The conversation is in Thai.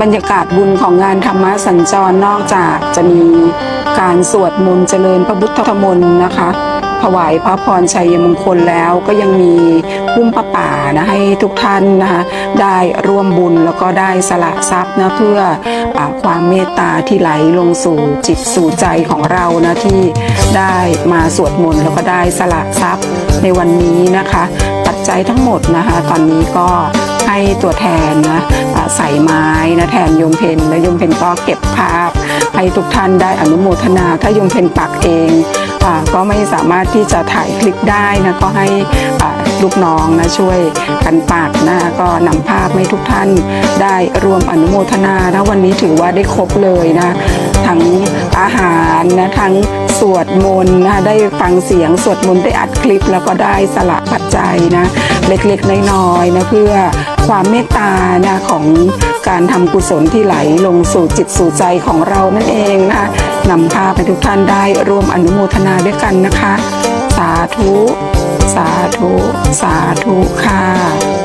บรรยากาศบุญของงานธรรมะสัญจรนอกจากจะมีการสวดมนต์เจริญพระพุทธมนต์นะคะ ถวายพระพรชัยมงคลแล้วก็ยังมีพุ่มพระป่านะให้ทุกท่านนะคะได้ร่วมบุญแล้วก็ได้สละทรัพย์นะเพื่ออความเมตตาที่ไหลลงสู่จิตสู่ใจของเรานะที่ได้มาสวดมนต์แล้วก็ได้สละทรัพย์ในวันนี้นะคะ ปัจจัยทั้งหมดนะคะ ตอนนี้ก็ให้ตัวแทนนะ นะแทนยมเพนและยมเพนก็เก็บภาพ ให้ทุกท่านได้อนุโมทนา ถ้ายมเพนปักเองอก็ไม่สามารถที่จะถ่ายคลิปได้นะก็ให้ลูกน้องนะช่วยกันปักนะก็นำภาพให้ทุกท่านได้รวมอนุโมทนานะวันนี้ถือว่าได้ครบเลยนะ งอาหารนะทั้งสวดมนต์นะได้ฟังเสียงสวดมนต์ได้อัดคลิป แล้วก็ได้สละปัจจัยนะเล็กๆน้อยๆนะเพื่อความเมตตานะของการทำกุศลที่ไหลลงสู่จิตสู่ใจของเรานั่นเองนะนำภาพให้ทุกท่านได้ร่วมอนุโมทนาด้วยกันนะคะ สาธุ สาธุ สาธุค่ะ